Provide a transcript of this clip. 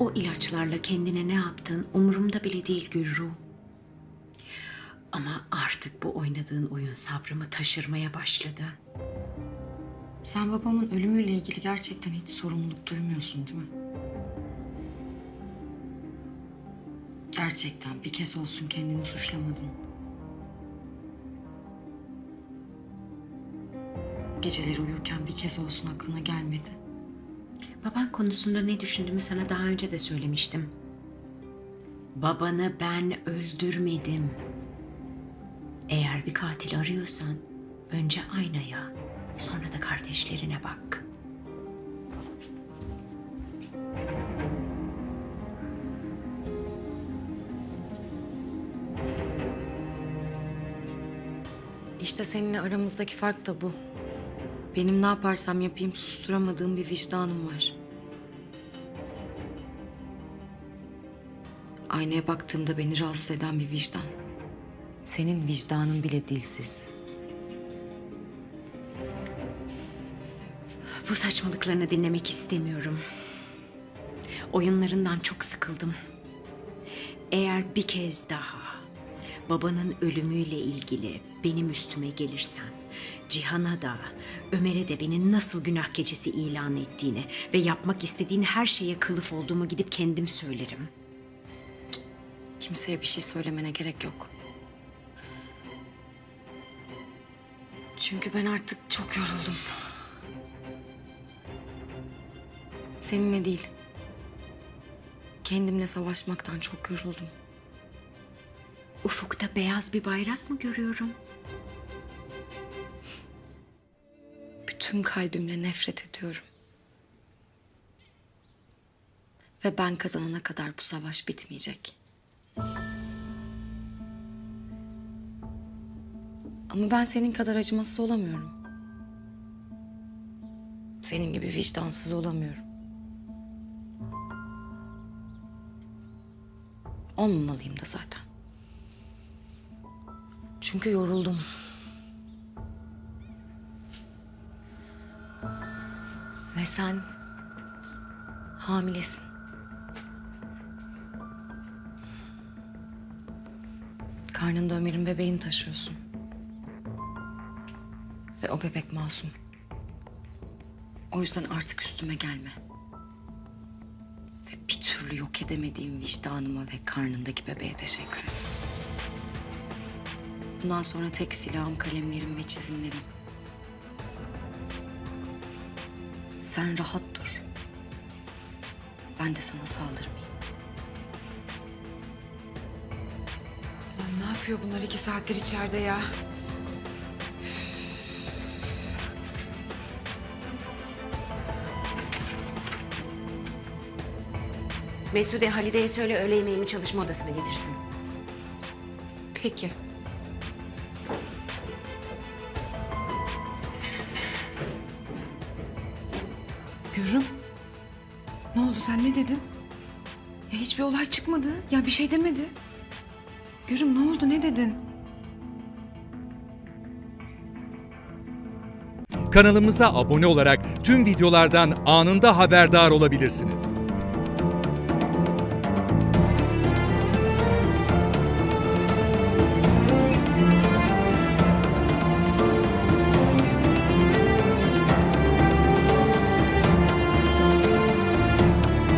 O ilaçlarla kendine ne yaptın umurumda bile değil Gülru. Ama artık bu oynadığın oyun sabrımı taşırmaya başladı. Sen babamın ölümüyle ilgili gerçekten hiç sorumluluk duymuyorsun değil mi? Gerçekten bir kez olsun kendini suçlamadın. Geceleri uyurken bir kez olsun aklına gelmedi. Baban konusunda ne düşündüğümü sana daha önce de söylemiştim. Babanı ben öldürmedim. Eğer bir katil arıyorsan önce aynaya, sonra da kardeşlerine bak. İşte seninle aramızdaki fark da bu. Benim ne yaparsam yapayım susturamadığım bir vicdanım var. Aynaya baktığımda beni rahatsız eden bir vicdan. Senin vicdanın bile dilsiz. Bu saçmalıklarını dinlemek istemiyorum. Oyunlarından çok sıkıldım. Eğer bir kez daha babanın ölümüyle ilgili benim üstüme gelirsen, Cihan'a da, Ömer'e de beni nasıl günah keçisi ilan ettiğini ve yapmak istediğin her şeye kılıf olduğumu gidip kendim söylerim. Kimseye bir şey söylemene gerek yok. Çünkü ben artık çok yoruldum. Seninle değil. Kendimle savaşmaktan çok yoruldum. Ufukta beyaz bir bayrak mı görüyorum? Bütün kalbimle nefret ediyorum. Ve ben kazanana kadar bu savaş bitmeyecek. Ama ben senin kadar acımasız olamıyorum. Senin gibi vicdansız olamıyorum. Olmamalıyım da zaten. Çünkü yoruldum. Ve sen hamilesin. Karnında Ömer'in bebeğini taşıyorsun. Ve o bebek masum. O yüzden artık üstüme gelme. Ve bir türlü yok edemediğim vicdanıma ve karnındaki bebeğe teşekkür et. Bundan sonra tek silahım kalemlerim ve çizimlerim. Sen rahat dur. Ben de sana saldırmayayım. Lan ne yapıyor bunlar iki saattir içeride ya? Mesude Halide'ye söyle öğle yemeğimi çalışma odasına getirsin. Peki. Görüm. Ne oldu sen ne dedin? Ya hiçbir olay çıkmadı. Ya bir şey demedi. Görüm ne oldu ne dedin? Kanalımıza abone olarak tüm videolardan anında haberdar olabilirsiniz.